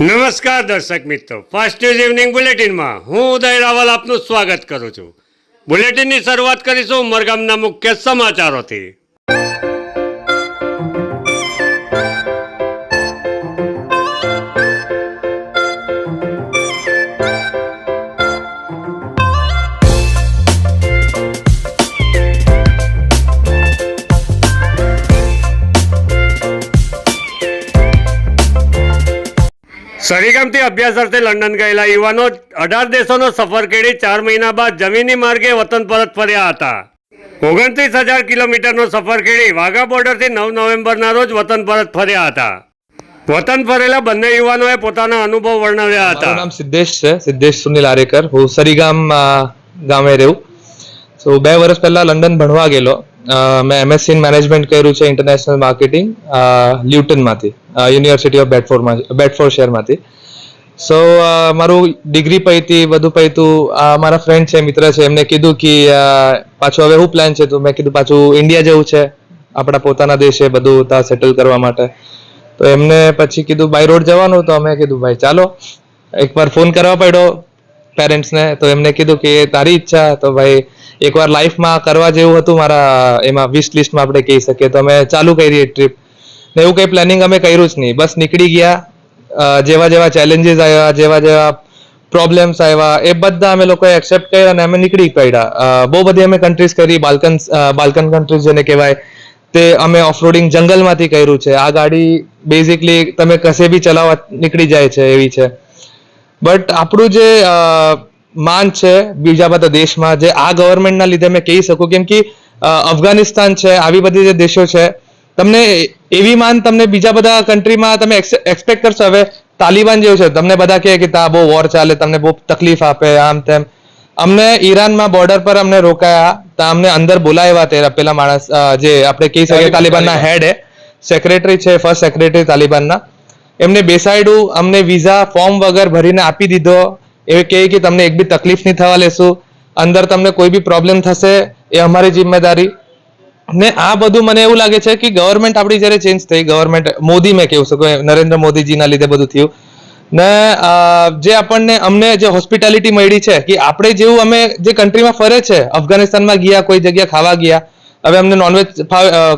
નમસ્કાર દર્શક મિત્રો. ફાસ્ટ ન્યૂઝ ઇવનિંગ બુલેટિનમાં હું ઉદય રાવલ આપનું સ્વાગત કરું છું. બુલેટિનની શરૂઆત કરીશું ઉમરગામના મુખ્ય સમાચારોથી. સરીગામથી અભ્યાસ અર્થે લંડન ગયેલા યુવાનો અઢાર દેશોનો સફર કેળી ચાર મહિના બાદ જમીની માર્ગે વતન પરત ફર્યા હતા. ઓગણત્રીસ હજાર કિલોમીટરનો સફર કેળી વાઘા બોર્ડરથી નવ નવેમ્બરના રોજ વતન પરત ફર્યા હતા. વતન ફરેલા બંને યુવાનોએ પોતાના અનુભવ વર્ણવ્યા હતા. નામ સિદ્ધેશ છે સિદ્ધેશ સુનિલ આરેકર. હું સરીગામ ગામે રહું. સો બે વર્ષ પહેલા લંડન ભણવા ગયેલો. મેં એમએસસી ઇન મેનેજમેન્ટ કર્યું છે ઇન્ટરનેશનલ માર્કેટિંગ લ્યુટનમાંથી યુનિવર્સિટી ઓફ બેડફોર્ડમાં બેડફોર્ડ શહેરમાંથી. સો મારું ડિગ્રી પૈતી બધું પૈતું મારા ફ્રેન્ડ છે, મિત્ર છે, એમને કીધું કે પાછું હવે શું પ્લાન છે તો મેં કીધું પાછું ઇન્ડિયા જવું છે, આપણા પોતાના દેશે બધું ત્યાં સેટલ કરવા માટે. તો એમને પછી કીધું, બાય રોડ જવાનું. તો અમે કીધું, ભાઈ, ચાલો. એકવાર ફોન કરવા પડ્યો પેરેન્ટ્સને તો એમને કીધું કે તારી ઈચ્છા. તો ભાઈ એકવાર લાઈફમાં કરવા જેવું હતું મારા, એમાં વિશ લિસ્ટમાં આપણે કહી શકીએ. તો અમે ચાલુ કરી ટ્રીપ ને એવું કંઈ પ્લાનિંગ અમે કર્યું જ નહીં. બસ નીકળી ગયા. જેવા જેવા ચેલેન્જીસ આવ્યા, જેવા જેવા પ્રોબ્લેમ્સ આવ્યા, એ બધા અમે લોકોએ એક્સેપ્ટ કર્યા અને અમે નીકળી પડ્યા. બહુ બધી અમે કન્ટ્રીઝ કરી બાલ્કન બાલ્કન કન્ટ્રીઝ જેને કહેવાય, તે અમે ઓફરોડિંગ જંગલમાંથી કર્યું છે. આ ગાડી બેઝિકલી તમે કશે બી ચલાવવા નીકળી જાય છે એવી છે. બટ આપણું જે માન છે બીજા બધા દેશમાં જે આ ગવર્મેન્ટના લીધે મેં કહી શકું કેમ કે અફઘાનિસ્તાન છે આવી બધી જે દેશો છે તમને એવી માન તમને બીજા બધા કન્ટ્રીમાં તમે એક્સપેક્ટ કરશો. હવે તાલિબાન જેવું છે તમને બધા કહે કે ત્યાં બહુ વોર ચાલે તમને બહુ તકલીફ આપે આમ તેમ. અમને ઈરાનમાં બોર્ડર પર અમને રોકાયા તો અમને અંદર બોલાવ્યા તે પેલા માણસ જે આપણે કહી શકીએ તાલિબાનના હેડ હે સેક્રેટરી છે ફર્સ્ટ સેક્રેટરી તાલિબાનના. એમને બેસાડ્યું અમને વિઝા ફોર્મ વગર ભરીને આપી દીધો. એ કહે કે તમને એક બી તકલીફ નહીં થવા લેશું. અંદર તમને કોઈ બી પ્રોબ્લેમ થશે એ અમારી જિમ્મેદારી. ને આ બધું મને એવું લાગે છે કે ગવર્મેન્ટ આપણી જ્યારે ચેન્જ થઈ ગવર્મેન્ટ મોદી મેં કેવું શકું નરેન્દ્ર મોદીજીના લીધે બધું થયું. ને જે આપણને, અમને જે હોસ્પિટાલિટી મળી છે કે આપણે જેવું અમે જે કન્ટ્રીમાં ફરે છે, અફઘાનિસ્તાનમાં ગયા, કોઈ જગ્યા ખાવા ગયા, હવે અમને નોનવેજ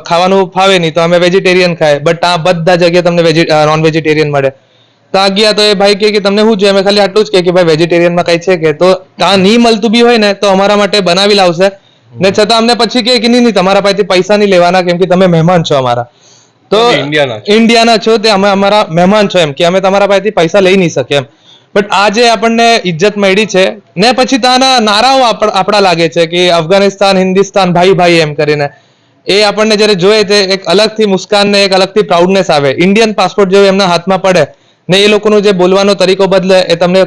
ખાવાનું ફાવે નહીં, તો અમે વેજીટેરિયન ખાય. બટ આ બધા જગ્યાએ તમને નોન વેજીટેરિયન મળે. ત્યાં ગયા તો એ ભાઈ કહે કે તમને શું જોઈએ અમે ખાલી આટલું જ કે ભાઈ વેજીટેરિયનમાં કઈ છે કે? તો ત્યાં નહીં મળતું બી હોય ને તો અમારા માટે બનાવી લાવશે. ને છતાં અમને પછી કે નહીં નહીં તમારા પાસેથી પૈસા નહીં લેવાના કેમ કે તમે મહેમાન છો અમારા. તો ઇન્ડિયાના ઇન્ડિયાના છો તે અમે અમારા મહેમાન છો એમ કે અમે તમારા પાસેથી પૈસા લઈ નહીં શકીએ એમ. બટ આજે આપણને ઇજ્જત મળી છે. ને પછી ત્યાંના નારાઓ આપણા લાગે છે કે અફઘાનિસ્તાન હિન્દુસ્તાન ભાઈ ભાઈ એમ કરીને. એ આપણને જ્યારે જોઈએ તે એક અલગથી મુસ્કાન ને એક અલગથી પ્રાઉડનેસ આવે. ઇન્ડિયન પાસપોર્ટ જેવું એમના હાથમાં પડે. ને એ લોકોનું જે બોલવાનો તરીકો બદલે એ તમને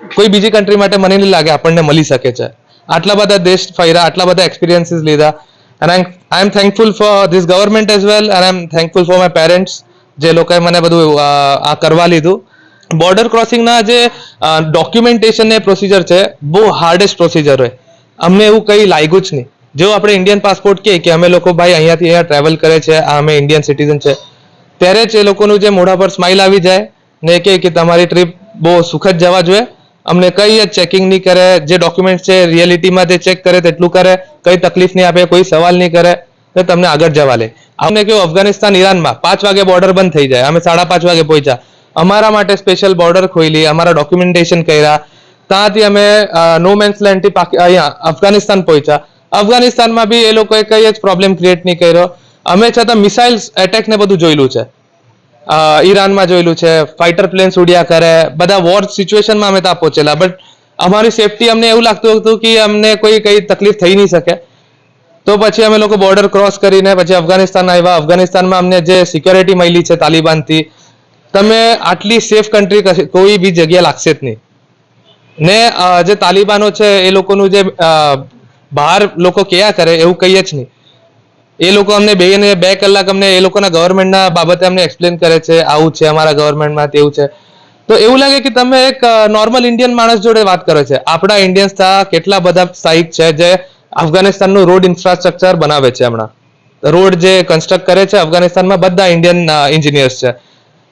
કોઈ બીજી કન્ટ્રી માટે મને નહીં લાગે, આપણને મળી શકે છે. આટલા બધા દેશ ફર્યા, આટલા બધા એક્સપિરિયન્સીસ લીધા. And I am thankful for this government as well and I am thankful for my parents જે લોકોએ મને બધું આ કરવા લીધું. બોર્ડર ક્રોસિંગના જે ડોક્યુમેન્ટેશન ને પ્રોસિજર છે, બહુ હાર્ડેસ્ટ પ્રોસિજર હોય. અમને એવું કંઈ લાગ્યું જ નહીં. જો આપણે ઇન્ડિયન પાસપોર્ટ કહીએ કે અમે લોકો ભાઈ અહીંયાથી અહીંયા ટ્રાવેલ કરે છે, આ અમે ઇન્ડિયન સિટીઝન છે ત્યારે જ એ લોકોનું જે મોઢા પર સ્માઇલ આવી જાય ને કહે કે તમારી ટ્રીપ બહુ સુખદ જવા જોઈએ. અમને કઈ જ ચેકિંગ નહીં કરે, જે ડોક્યુમેન્ટ છે રિયાલિટીમાં તે ચેક કરે તેટલું કરે, કઈ તકલીફ નહીં આપે, કોઈ સવાલ નહીં કરે, તો તમને આગળ જવા લે. અમને કહ્યું, અફઘાનિસ્તાન ઈરાનમાં પાંચ વાગે બોર્ડર બંધ થઈ જાય, અમે સાડા પાંચ વાગે પહોંચ્યા. અમારા માટે સ્પેશિયલ બોર્ડર ખોલી અમારા ડોક્યુમેન્ટેશન કર્યા. ત્યાંથી અમે નો મેન્સ લેન્ડથી અહીંયા અફઘાનિસ્તાન પહોંચ્યા. અફઘાનિસ્તાનમાં બી એ લોકોએ કઈ જ પ્રોબ્લેમ ક્રિએટ નહીં કર્યો. અમે છતાં મિસાઇલ્સ એટેક ને બધું જોયેલું છે. ઈરાનમાં જોયેલું છે ફાઇટર પ્લેન્સ ઉડ્યા કરે, બધા વોર સિચ્યુએશનમાં અમે ત્યાં પહોંચેલા. બટ અમારી સેફટી અમને એવું લાગતું હતું કે અમને કોઈ કઈ તકલીફ થઈ નહીં શકે. તો પછી અમે લોકો બોર્ડર ક્રોસ કરીને પછી અફઘાનિસ્તાન આવ્યા. અફઘાનિસ્તાનમાં અમને જે સિક્યોરિટી મળી છે તાલિબાનથી, તમે આટલી સેફ કન્ટ્રી કોઈ બી જગ્યા લાગશે જ નહીં. ને જે તાલિબાનો છે એ લોકોનું જે બહાર લોકો કયા કરે એવું કહીએ જ નહીં. એ લોકો અમને બે ને બે કલાક અમને એ લોકોના ગવર્મેન્ટના બાબતે અમને એક્સપ્લેન કરે છે, આવું છે, અમારા ગવર્મેન્ટમાં તેવું છે. તો એવું લાગે કે તમે એક નોર્મલ ઇન્ડિયન માણસ જોડે વાત કરો છે. આપણા ઇન્ડિયન્સ ત્યાં કેટલા બધા સાઇટ છે જે અફઘાનિસ્તાનનું રોડ ઇન્ફ્રાસ્ટ્રક્ચર બનાવે છે હમણાં. રોડ જે કન્સ્ટ્રક્ટ કરે છે અફઘાનિસ્તાનમાં બધા ઇન્ડિયન એન્જિનિયર્સ છે.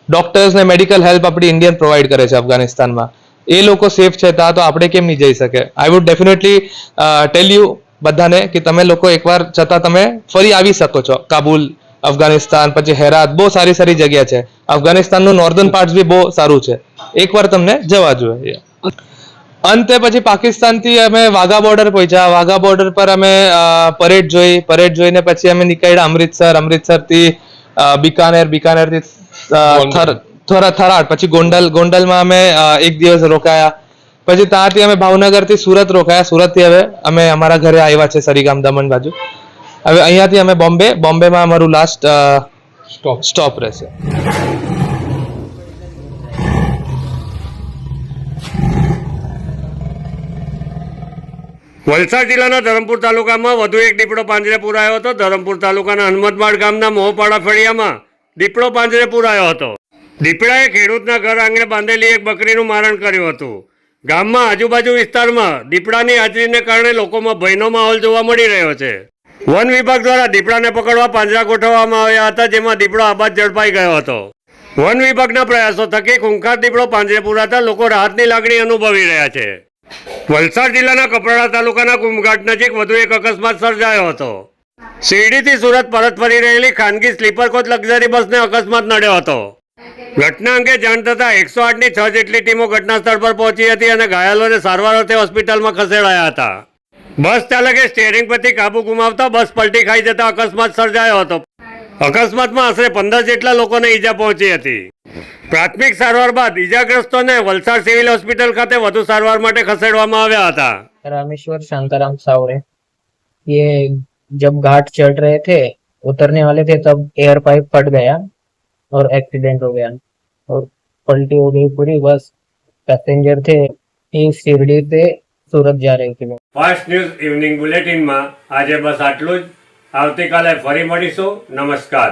ડોક્ટર્સ ને મેડિકલ હેલ્પ આપણી ઇન્ડિયન પ્રોવાઈડ કરે છે અફઘાનિસ્તાનમાં એ લોકો સેફ છે ત્યાં તો આપણે કેમ નહીં જઈ શકે? I would definitely tell you બધાને કે તમે લોકો એકવાર જતા તમે ફરી આવી શકો છો. કાબુલ અફઘાનિસ્તાન પછી હેરાત બહુ સારી સારી જગ્યા છે. અફઘાનિસ્તાનનું નોર્ધન પાર્ટ બી બહુ સારું છે. એકવાર તમને જવા જોઈએ. અંતે પછી પાકિસ્તાનથી અમે વાઘા બોર્ડર પહોંચ્યા. વાઘા બોર્ડર પર અમે પરેડ જોઈ. પરેડ જોઈને પછી અમે નીકળ્યા અમૃતસર. અમૃતસરથી બિકાનેર. બિકાનેરથી અ, થર- થરા થરાદ પછી ગોંડલ. ગોંડલમાં અમે એક દિવસ રોકાયા. પછી ત્યાંથી અમે ભાવનગરથી સુરત રોકાયા. સુરતથી હવે અમે અમારા ઘરે આવ્યા છે સરીગામ દમણ બાજુ. હવે અહીંયાથી અમે બોમ્બે બોમ્બેમાં અમારું લાસ્ટ સ્ટોપ સ્ટોપ રહેશે. વલસાડ જિલ્લાના ધરમપુર તાલુકામાં વધુ એક દીપડો પાંજરે પુરાયો હતો. ધરમપુર તાલુકાના હનુમતમાળ ગામના મોહપાડા ફળિયામાં દીપડો પાંજરે પુરાયો હતો. દીપડાએ ખેડૂતના ઘર આંગણે બાંધેલી એક બકરીનું મારણ કર્યું હતું. ગામમાં આજુબાજુ વિસ્તારમાં દીપડાની હાજરીને કારણે લોકોમાં ભયનો માહોલ જોવા મળી રહ્યો છે. વન વિભાગ દ્વારા દીપડાને પકડવા પાંજરા ગોઠવવામાં આવ્યા હતા, જેમાં દીપડો આબાદ ઝડપાઈ ગયો હતો. વન વિભાગના પ્રયાસો થકી ખૂંખાર દીપડો પાંજરે પુરાતા લોકો રાહતની લાગણી અનુભવી રહ્યા છે. વલસાડ જિલ્લાના કપરાડા તાલુકાના કુંભઘાટ નજીક વધુ એક અકસ્માત સર્જાયો હતો. શિરડીથી સુરત પરત ફરી રહેલી ખાનગી સ્લીપર કોચ લક્ઝરી બસને અકસ્માત નડ્યો હતો. ઘટના અંગે જાણ થતાં એકસો આઠની છ જેટલી ટીમો ઘટના સ્થળ પર પહોંચી હતી અને ઘાયલોને સારવાર અર્થે હોસ્પિટલમાં ખસેડાયા હતા બસ ચાલકે સ્ટીયરિંગ પરથી કાબુ ગુમાવતા બસ પલટી ખાઈ જતા અકસ્માત સર્જાયો હતો અકસ્માતમાં આશરે પંદર જેટલા લોકોને ઈજા પહોંચી હતી પ્રાથમિક સારવાર બાદ ઈજાગ્રસ્તોને વલસાડ સિવિલ હોસ્પિટલ ખાતે વધુ સારવાર માટે ખસેડવામાં આવ્યા હતા रामेश्वर शांताराम सावरे ये जब घाट चढ़ रहे थे उतरने वाले थे तब एयर पाइप फट गया और एक्सीडेंट हो गया और पलटी हो गई पूरी बस पैसेंजर थे ये शिरडी से सूरत जा रहे थे ફાસ્ટ ન્યૂઝ ઇવનિંગ બુલેટિનમાં આજે બસ આટલું જ આવતીકાલે ફરી મળીશું નમસ્કાર